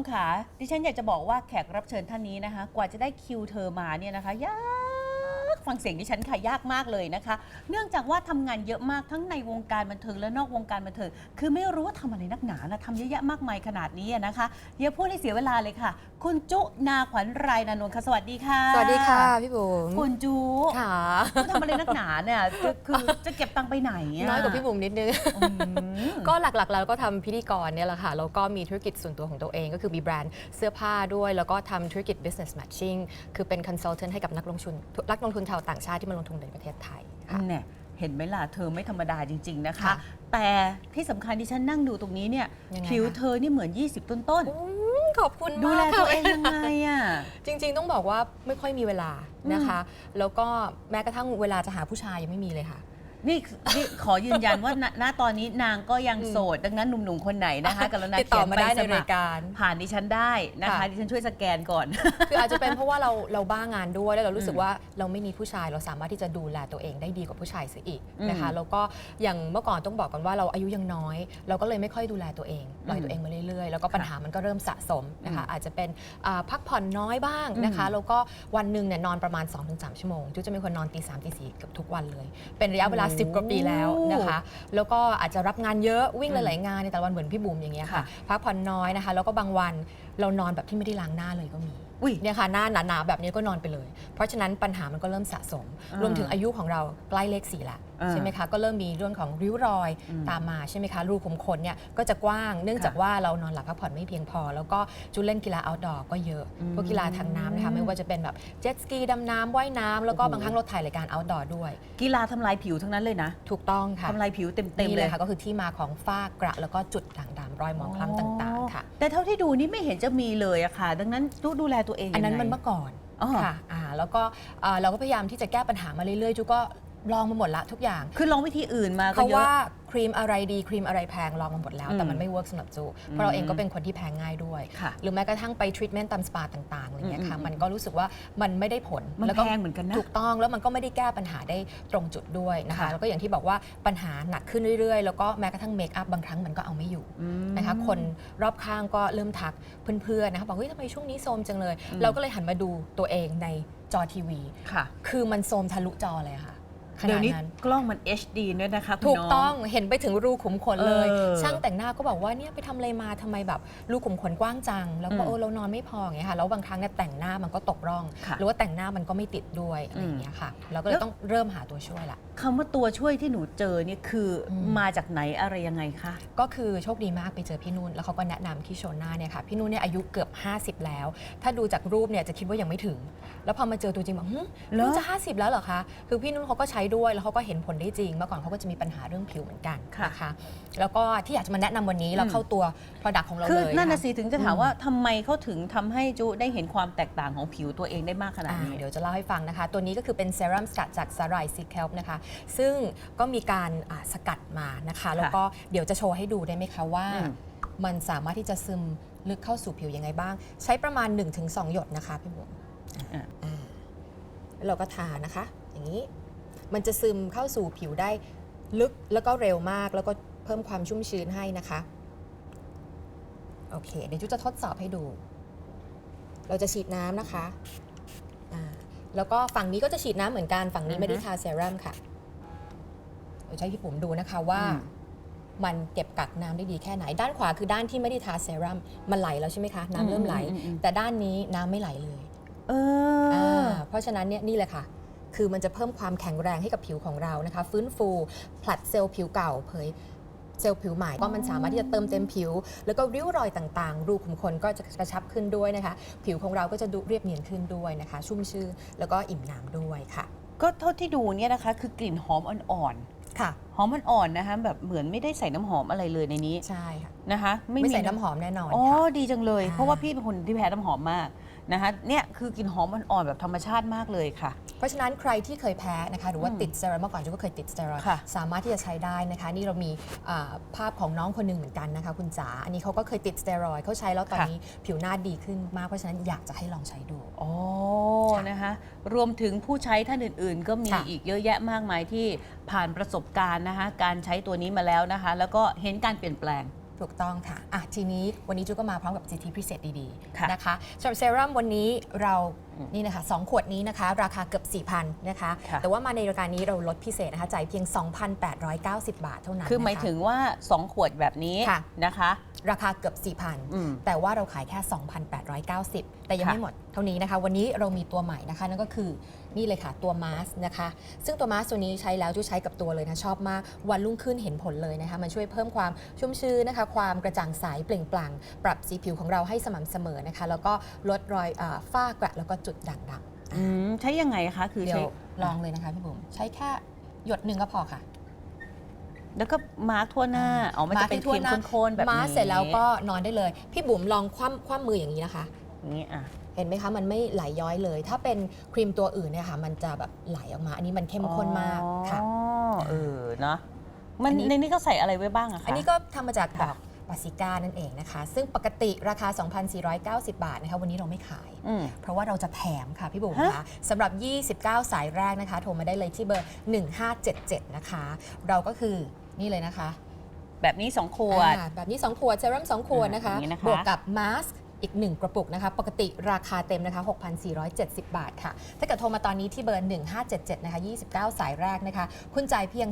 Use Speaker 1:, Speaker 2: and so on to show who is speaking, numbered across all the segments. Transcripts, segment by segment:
Speaker 1: มค่ะ ดิฉันอยากจะบอกว่าแขกรับเชิญท่านนี้นะคะ กว่าจะได้คิวเธอมาเนี่ยนะคะ ยา ฟังเสียงดิฉันค่ะยากมากเลยนะคะ เนื่องจากว่าทำงานเยอะมากทั้งในวงการบันเทิงและนอกวงการบันเทิงคือไม่รู้ว่าทำอะไรนักหนานะทำเยอะแยะมากมายขนาดนี้อะนะคะอย่าพูดให้เสียเวลาเลยค่ะ คุณจุนาขวัญรายนานนท์ค่ะสวัสดีค่ะ
Speaker 2: สวัสดีค่ะพี่บุ๋ม
Speaker 1: คุณจุ
Speaker 2: ค่ะ
Speaker 1: คุณทำอะไรนักหนาเนี่ยคือคือจะเก็บตังค์ไปไหนะ
Speaker 2: น้อยกว่าพี่บุ๋มนิดนึง
Speaker 1: อืม
Speaker 2: ก็หลักๆแล้วก็ทำพิธีกรเนี่ยแหละค่ะ แล้วก็มีธุรกิจส่วนตัวของตัวเองก็คือมีแบรนด์เสื้อผ้าด้วย แล้วก็ทำธุรกิจ business matching คือเป็น consultant ให้กับนักลงทุนนักลงทุนชาวต่างชาติที่มาลงทุนในประเทศไทยค่ะ
Speaker 1: เนี่ยเห็นไหมล่ะเธอไม่ธรรมดาจริง ๆนะคะ
Speaker 2: ค่ะ
Speaker 1: แต่ที่สำคัญที่ฉันนั่งดูตรงนี้เนี่ย
Speaker 2: ยังไง
Speaker 1: ผิว
Speaker 2: คะ
Speaker 1: เธอนี่เหมือน 20 ต้น
Speaker 2: อืมขอบคุณ
Speaker 1: ๆ ดู
Speaker 2: มาก
Speaker 1: แล
Speaker 2: ค่ะ
Speaker 1: ตัวเองยังไงอะ
Speaker 2: จริงๆ ต้องบอกว่าไม่ค่อยมีเวลานะคะ แล้วก็แม้กระทั่งเวลาจะหาผู้ชายยังไม่มีเลยค่ะ
Speaker 1: นี่นี่ขอยืนยันว่าณณตอนนี้นางก็ยังโสด ดังนั้นหนุ่มๆคนไหนนะคะกรุณา
Speaker 2: ติดต่อ
Speaker 1: เขียน
Speaker 2: มา
Speaker 1: ใบ
Speaker 2: ได้
Speaker 1: ส
Speaker 2: ใน
Speaker 1: มั
Speaker 2: รา
Speaker 1: ค
Speaker 2: ย
Speaker 1: ร
Speaker 2: การ
Speaker 1: ผ่านดิฉันได้นะคะ
Speaker 2: ค่ะ
Speaker 1: ดิฉันช่วยสแกนก่อน
Speaker 2: คืออาจจะเป็นเพราะว่าเราเราบ้างานด้วยแล้วเรารู้สึกว่าเราไม่มีผู้ชายเราสามารถที่จะดูแลตัวเองได้ดีกว่าผู้ชายเสียอีกนะคะ
Speaker 1: อืม
Speaker 2: แล้วก็อย่างเมื่อก่อนต้องบอกกันว่าเราอายุยังน้อย เราก็เลยไม่ค่อยดูแลตัวเองปล่อย
Speaker 1: อืม
Speaker 2: ตัวเองมาเรื่อยๆ แล้วก็ปัญหามันก็เริ่มสะสมนะคะ
Speaker 1: อืม
Speaker 2: อาจจะเป็นอ่าพักผ่อนน้อยบ้างนะคะ
Speaker 1: อืม
Speaker 2: แล้วก็วันหนึ่งเนี่ยนอนประมาณ 2-3 ชั่วโมงจุ๊จะเป็นคนนอนตีสามตีสี่เกือบทุกวันเลย เป็นระยะเวลา10 กว่าปีแล้วนะคะ แล้วก็อาจจะรับงานเยอะวิ่งหลาย ๆ งานในแต่ละวันเหมือนพี่บูมอย่างเงี้ยค่ะ
Speaker 1: ค่ะ
Speaker 2: พักผ่อนน้อยนะคะ แล้วก็บางวันเรานอนแบบที่ไม่ได้ล้างหน้าเลยก็มี
Speaker 1: อุ้ย
Speaker 2: เนี่ยค่ะหน้าหนาๆแบบนี้ก็นอนไปเลย เพราะฉะนั้นปัญหามันก็เริ่มสะสม
Speaker 1: อ่าร
Speaker 2: วมถึงอายุของเราใกล้เลขสี่ละ
Speaker 1: อ่า
Speaker 2: ใช่ไหมคะก็เริ่มมีเรื่องของริ้วรอย
Speaker 1: อืม
Speaker 2: ตามมาใช่ไหมคะรูขุมขนเนี่ยก็จะกว้างเนื่องจาก
Speaker 1: ค่ะ
Speaker 2: ว่าเรานอนหลับพักผ่อนไม่เพียงพอ แล้วก็จุเล่นกีฬา outdoor ก็เยอะ
Speaker 1: อืม
Speaker 2: พวกกีฬาทางน้ำนะคะไม่ว่าจะเป็นแบบเจ็ตสกีดำน้ำว่ายน้ำแล้วก็
Speaker 1: โอ้โห
Speaker 2: บางครั้งเราถ่ายรายการ outdoor ด้วย
Speaker 1: กีฬาทำลายผิวทั้งนั้นเลยนะ
Speaker 2: ถูกต้องค่ะ
Speaker 1: ทำลายผิวเต็ม
Speaker 2: นี่
Speaker 1: ๆ
Speaker 2: เล
Speaker 1: เลยย
Speaker 2: ค่ะก็คือที่มาของฝ้ากระแล้วก็จุดด่างดำรอยหมองคล้ำต่างๆ ค่ะ
Speaker 1: แต่เท่าที่ดูนี่ไม่เห็นจะมีเลยอะค่ะ ดังนั้นดูดูแลตัวเอง
Speaker 2: อันนั้น
Speaker 1: ยังไง
Speaker 2: มันเมื่อก่อน
Speaker 1: อ๋อ
Speaker 2: ค่ะอ่าแล้วก็อ่าเราก็พยายามที่จะแก้ปัญหามาเรื่อยๆจุก็ ลองมาหมดละทุกอย่าง
Speaker 1: คือลองวิธีอื่นมา
Speaker 2: เพ
Speaker 1: ก็
Speaker 2: ราะ
Speaker 1: เยอะ
Speaker 2: ว่าครีมอะไรดีครีมอะไรแพงลองมาหมดแล้ว
Speaker 1: อืม
Speaker 2: แต่มันไม่เวิร์กสำหรับจูเพราะเราเองก็เป็นคนที่แพ้ง่ายด้วย
Speaker 1: ค่ะ
Speaker 2: หรือแม้กระทั่งไปทรีทเมนต์ตามสปาต่างๆอะไรเงี้ยค่ะ
Speaker 1: อืม
Speaker 2: มันก็รู้สึกว่ามันไม่ได้ผล
Speaker 1: มัน
Speaker 2: แล้วก็
Speaker 1: แพงเหมือนกันนะ
Speaker 2: ถูกต้องแล้วมันก็ไม่ได้แก้ปัญหาได้ตรงจุดด้วยนะคะ
Speaker 1: ค่ะ
Speaker 2: แล้วก็อย่างที่บอกว่าปัญหาหนักขึ้นเรื่อยๆ แล้วก็แม้กระทั่งเมคอัพบางครั้งมันก็เอาไม่อยู่
Speaker 1: อืม
Speaker 2: นะคะคนรอบข้างก็เริ่มทักเพื่อนๆนะคะบอกเฮ้ยทำไมช่วงนี้โซมจังเลย
Speaker 1: อืม
Speaker 2: เราก็เลยหันมาดูตัวเองในจอทีวี
Speaker 1: ค่ะ
Speaker 2: คือมันโซมทะลุจอเลยค่ะ ข
Speaker 1: เดี๋ย
Speaker 2: นาวด
Speaker 1: นี้
Speaker 2: นั้น
Speaker 1: กล้องมัน HD ด้วยนะคะคุณ
Speaker 2: ถูก
Speaker 1: น้
Speaker 2: ต้องเห็นไปถึงรูขุมขนเลย
Speaker 1: เออ
Speaker 2: ช่างแต่งหน้าก็บอกว่าเนี่ยไปทำอะไรมาทำไมแบบรูขุมขนกว้างจัง แล้วก็
Speaker 1: อืม
Speaker 2: เออเรานอนไม่พออย่างเงี้ยค่ะแล้วบางครั้งเนี่ยแต่งหน้ามันก็ตกร่อง
Speaker 1: ค่ะ
Speaker 2: หรือว่าแต่งหน้ามันก็ไม่ติดด้วยอะไรอย่างเงี้ยค่ะเราก็เล
Speaker 1: แล้
Speaker 2: ยว ต้องเริ่มหาตัวช่วยละ
Speaker 1: คำว่าตัวช่วยที่หนูเจอเนี่ยคืออ
Speaker 2: ม
Speaker 1: มาจากไหนอะไรยังไงคะ
Speaker 2: ก็คือโชคดีมากไปเจอพี่นุ่น แล้วเขาก็แนะนำที่โชว์หน้าเนี่ยค่ะพี่นุ่นเนี่ยอายุเกือบ 50 แล้ว ถ้าดูจากรูปเนี่ยจะคิดว่ายังไม่ถึง แล้วพอมาเจอตัวจริงแบบหึ
Speaker 1: เหรอ
Speaker 2: นุ่นจะ 50 แล้วเหรอคะ คือพี่นุ่นเขาก็ใช้ด้วย แล้วเขาก็เห็นผลได้จริง เมื่อก่อนเขาก็จะมีปัญหาเรื่องผิวเหมือนกัน
Speaker 1: ค่ะ
Speaker 2: นะคะแล้วก็ที่อยากจะมาแนะนำวันนี้เรา
Speaker 1: อืม
Speaker 2: เข้าตัว Product ของเรา
Speaker 1: คือ
Speaker 2: เลย
Speaker 1: นั่นน่ะ
Speaker 2: ค่
Speaker 1: สิถึงจะถาม
Speaker 2: อืม
Speaker 1: ว่าทำไมเขาถึงทำให้จุได้เห็นความแตกต่างของผิวตัวเองได้มากขนาด
Speaker 2: อ่า
Speaker 1: นี้
Speaker 2: เดี๋ยวจะเล่าให้ฟังนะคะ ตัวนี้ก็คือเป็นเซรั่มสกัดจากสาหร่ายซีเคลป์นะคะ ซึ่งก็มีการอ่าสกัดมานะคะ แล้วก็เดี๋ยวจะโชว์ให้ดูได้ไหมคะว่า
Speaker 1: อืม
Speaker 2: มันสามารถที่จะซึมลึกเข้าสู่ผิวยังไงบ้าง ใช้ประมาณ 1-2 หยดนะคะพี่บุ๋ม
Speaker 1: อะ
Speaker 2: อ่าแล้วเราก็ทานะคะ อย่างนี้ มันจะซึมเข้าสู่ผิวได้ลึกแล้วก็เร็วมาก แล้วก็เพิ่มความชุ่มชื้นให้นะคะ โอเค เดี๋ยวจุ๊จะทดสอบให้ดู เราจะฉีดน้ำนะคะอ่าแล้วก็ฝั่งนี้ก็จะฉีดน้ำเหมือนกัน ฝั่งนี้ไม่ได้ทาเซรั่มค่ะเดี๋ยวจะให้พี่ปุ๋มดูนะคะว่า
Speaker 1: อืม
Speaker 2: มันเก็บกักน้ำได้ดีแค่ไหน ด้านขวาคือด้านที่ไม่ได้ทาเซรั่มมันไหลแล้วใช่ไหมคะน้ำเริ่มไหล
Speaker 1: อืมอืมอืม
Speaker 2: แต่ด้านนี้น้ำไม่ไหลเลย
Speaker 1: เอออ
Speaker 2: อ่าเพราะฉะนั้นเนี่ยนี่แหละค่ะ คือมันจะเพิ่มความแข็งแรงให้กับผิวของเรานะคะ ฟื้นฟูผลัดเซลล์ผิวเก่าเผยเซลล์ผิวใหม่ก็มันสามารถที่จะเติมเต็มผิว แล้วก็ริ้วรอยต่างๆ รูขุมขนก็จะกระชับขึ้นด้วยนะคะ ผิวของเราก็จะดูเรียบเนียนขึ้นด้วยนะคะ ชุ่มชื่นแล้วก็อิ่มน้ำด้วยค่ะ
Speaker 1: ก็เท่าที่ดูเนี่ยนะคะ คือกลิ่นหอมอ่อน
Speaker 2: ค่ะ
Speaker 1: ๆหอมอ่อนๆนะคะแบบเหมือนไม่ได้ใส่น้ำหอมอะไรเลยในนี้
Speaker 2: ใช่ค่ะ
Speaker 1: นะคะ
Speaker 2: ไม่ใส่น้ำหอมแน่นอน
Speaker 1: อ๋อ
Speaker 2: ค่ะ
Speaker 1: ดีจังเลย
Speaker 2: อ่า
Speaker 1: เพราะว่าพี่เป็นคนที่แพ้น้ำหอมมาก นะคะเนี่ยคือกลิ่นหอมอ่อนๆแบบธรรมชาติมากเลยค่ะ
Speaker 2: เพราะฉะนั้นใครที่เคยแพ้นะคะหรือว่า
Speaker 1: อืม
Speaker 2: ติดสเตียรอยด์เมื่อก่อนจุก็เคยติดสเตียรอยด์
Speaker 1: ค่ะ
Speaker 2: สามารถที่จะใช้ได้นะคะ นี่เรามีอ่าภาพของน้องคนหนึ่งเหมือนกันนะคะ คุณจ๋าอันนี้เขาก็เคยติดสเตียรอยด์เขาใช้แล้วตอน
Speaker 1: ค่ะ
Speaker 2: นี้ผิวหน้าดีขึ้นมากเพราะฉะนั้นอยากจะให้ลองใช้ดู
Speaker 1: อ๋อ
Speaker 2: ค่ะ
Speaker 1: นะคะรวมถึงผู้ใช้ท่านอื่นๆ ก็มี
Speaker 2: ค่ะ
Speaker 1: อีกเยอะแยะมากมายที่ผ่านประสบการณ์นะคะการใช้ตัวนี้มาแล้วนะคะ แล้วก็เห็นการเปลี่ยนแปลง
Speaker 2: ถูกต้องค่ะอะ ทีนี้วันนี้จูก็มาพร้อมกับสิทธิพิเศษดี
Speaker 1: ค่ะ
Speaker 2: ๆนะคะสำหรับเซรั่มวันนี้เรา
Speaker 1: อืม
Speaker 2: นี่นะคะสองขวดนี้นะคะ ราคาเกือบ 4,000นะคะ
Speaker 1: ค่ะ
Speaker 2: แต่ว่ามาในรายการนี้เราลดพิเศษนะคะจ่ายเพียง 2,890 บาทเท่านั้น
Speaker 1: คือหมาย
Speaker 2: นะคะ
Speaker 1: ถึงว่า 2 ขวดแบบนี้
Speaker 2: ค่ะ
Speaker 1: นะคะ
Speaker 2: ราคาเกือบ
Speaker 1: อืม
Speaker 2: 4,000 แต่ว่าเราขายแค่ 2,890 แต่ยัง
Speaker 1: ค่ะ
Speaker 2: ไม่หมดเท่านี้นะคะ วันนี้เรามีตัวใหม่นะคะ นั่นก็คือนี่เลยค่ะตัวมาสก์นะคะ ซึ่งตัวมาสก์ตัวนี้ใช้แล้วจูใช้กับตัวเลยนะ ชอบมาก วันรุ่งขึ้นเห็นผลเลยนะคะ มันช่วยเพิ่มความชุ่มชื้นนะคะความกระจ่างใสเปล่งปลั่งปรับสีผิวของเราให้สม่ำเสมอนะคะ แล้วก็ลดรอยอาฝ้ากระแล้วก็จุดด่างดำ
Speaker 1: อืมใช้ยังไงคะ คือ
Speaker 2: เดี๋ย
Speaker 1: ใช้
Speaker 2: วลองเลยนะคะพี่บุ๋มใช้แค่หยดหนึ่งก็พอค่ะ
Speaker 1: แล้วก็มาร์คทั่วหน้าอ๋อมันจะเป็นครีมข้นๆแบบนี้
Speaker 2: มาสก์เสร็จแล้วก็นอนได้เลย พี่บุ๋มลองคว่ำคว่ำมืออย่างนี้นะคะ
Speaker 1: อย่างนี้อะ
Speaker 2: เห็นไหมคะ มันไม่ไหลย้อยเลย ถ้าเป็นครีมตัวอื่นเนี่ยค่ะ มันจะแบบไหลออกมา อันนี้มันเข้มข้นมากค่ะ
Speaker 1: อ๋อเออเนาะ มัน
Speaker 2: อันนี้
Speaker 1: ในนี้ก็ใส่อะไรไว้บ้างอะคะ
Speaker 2: อันนี้ก็ทำมาจากด
Speaker 1: ค่ะ
Speaker 2: อกปาซิก้านั่นเองนะคะ ซึ่งปกติราคา 2,490 บาทนะคะ วันนี้เราไม่ขาย
Speaker 1: อืม
Speaker 2: เพราะว่าเราจะแถมค่ะพี่บุ๋ม
Speaker 1: ฮะ
Speaker 2: คะสำหรับ 29 สายแรกนะคะ โทรมาได้เลยที่เบอร์ 1577 นะคะ เราก็คือนี่เลยนะคะ
Speaker 1: แบบนี้2ขวด
Speaker 2: อ่าแบบนี้ 2 ขวดเซรั่ม2ขวดนะคะ
Speaker 1: อ่าอย่างนี้นะคะ
Speaker 2: บวกกับมาสก์ อีก 1 กระปุกนะคะ ปกติราคาเต็มนะคะ 6,470 บาทค่ะ ถ้าเกิดโทรมาตอนนี้ที่เบอร์ 1577 นะคะ 29 สายแรกนะคะ คุณจ่ายเพียง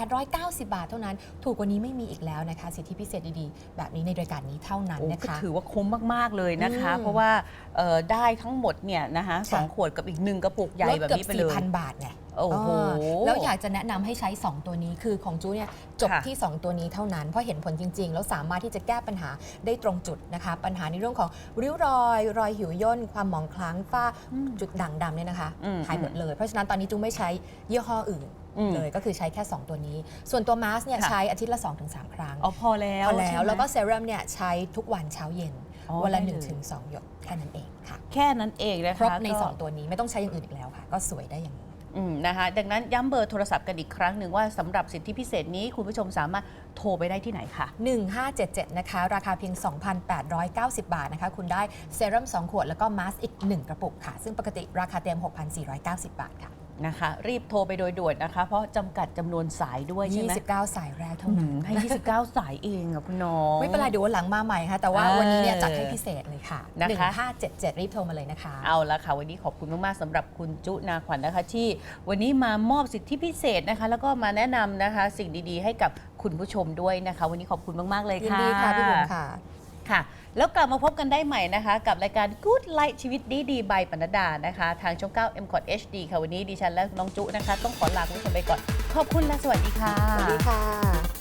Speaker 2: 2,890 บาทเท่านั้น ถูกกว่านี้ไม่มีอีกแล้วนะคะ สิทธิพิเศษดีๆ แบบนี้ในรายการนี้เท่านั้น
Speaker 1: โอ้
Speaker 2: นะ
Speaker 1: ก็
Speaker 2: คะ
Speaker 1: ถือว่าคุ้มมากๆเลยนะคะ
Speaker 2: อืม
Speaker 1: เพราะว่าเอ่อได้ทั้งหมดเนี่ยนะคะสอง
Speaker 2: ค่ะ
Speaker 1: ขวดกับอีกหนึ่งกระปุกใหญ่
Speaker 2: ลด
Speaker 1: แบบ
Speaker 2: เกือบ
Speaker 1: นี้ไปเลย
Speaker 2: 4,000 บาทไง
Speaker 1: โอ้โห
Speaker 2: เออแล้วอยากจะแนะนำให้ใช้ 2 ตัวนี้คือของจูเนี่ยจบ
Speaker 1: ค่ะ
Speaker 2: ที่ 2 ตัวนี้เท่านั้น เพราะเห็นผลจริง ๆ แล้วสามารถที่จะแก้ปัญหาได้ตรงจุดนะคะ ปัญหาในเรื่องของริ้วรอย รอยหิวย่น ความหมองคล้ำฝ้า
Speaker 1: อืม
Speaker 2: จุดด่างดำเนี่ยนะคะ
Speaker 1: อืม
Speaker 2: หายหมดเลย เพราะฉะนั้นตอนนี้จูไม่ใช้ยี่ห้ออื่น
Speaker 1: อืม
Speaker 2: เลยก็คือใช้แค่ 2 ตัวนี้ ส่วนตัวมาสก์เนี่ย
Speaker 1: ค่ะ
Speaker 2: ใช้อาทิตย์ละ 2-3 ครั้ง
Speaker 1: อ๋อพอแล้ว
Speaker 2: พอแล้
Speaker 1: ใช่
Speaker 2: ว
Speaker 1: ไหม
Speaker 2: แล้วก็เซรั่มเนี่ยใช้ทุกวันเช้าเย็น
Speaker 1: อ๋อ
Speaker 2: วันละ
Speaker 1: ได้เลย
Speaker 2: 1-2 หยดแค่นั้นเองค่ะ
Speaker 1: แค่นั้นเองนะคะ
Speaker 2: ครบใน
Speaker 1: ก็
Speaker 2: 2 ตัวนี้ไม่ต้องใช้อย่างอื่นอีกแล้วค่ะ ก็สวยได้อย่างนี้
Speaker 1: อืมนะคะดังนั้นย้ำเบอร์โทรศัพท์กันอีกครั้งหนึ่งว่าสำหรับสิทธิพิเศษนี้คุณผู้ชมสามารถโทรไปได้ที่ไหนคะ
Speaker 2: 1577 นะคะ ราคาเพียง 2,890 บาทนะคะ คุณได้เซรั่ม2 ขวด แล้วก็มาสก์อีก 1 กระปุกค่ะ ซึ่งปกติราคาเต็ม 6,490 บาทค่ะ
Speaker 1: นะคะ รีบโทรไปโดยด่วนนะคะ เพราะจำกัดจำนวนสายด้วยใช่ไหม
Speaker 2: 29 สายแรกเท่า
Speaker 1: อื
Speaker 2: นั้น
Speaker 1: มให้ 29 สายเองอะคุณน้อง
Speaker 2: ไม่เป็นไรเดี๋ยววันหลังมาใหม่ค่ะ แต่ว่า
Speaker 1: เออ
Speaker 2: วันนี้เนี่ยจัดให้พิเศษเลยค่ะ
Speaker 1: นะคะ
Speaker 2: 1577 รีบโทรมาเลยนะคะ
Speaker 1: เอาละค่ะ วันนี้ขอบคุณมาก ๆสำหรับคุณจุนาขวัญนะคะ ที่วันนี้มามอบสิทธิพิเศษนะคะ แล้วก็มาแนะนำนะคะ สิ่งดีๆ ให้กับคุณผู้ชมด้วยนะคะ วันนี้ขอบคุณมาก ๆ เลย
Speaker 2: ยิน
Speaker 1: ค่ะ
Speaker 2: ดีค่ะ พี่บุ๋มค่ะ
Speaker 1: ค่ะ แล้วกลับมาพบกันได้ใหม่นะคะ กับรายการ Good Light ชีวิตดีดีใบปนัดดานะคะ ทางช่อง 9 m c o t HD ค่ะ วันนี้ดิฉันและน้องจุนะคะ ต้องขอลาคุณผู้ชมไปก่อน ขอบคุณและสวัสดีค่ะ
Speaker 2: สวัสดีค่ะ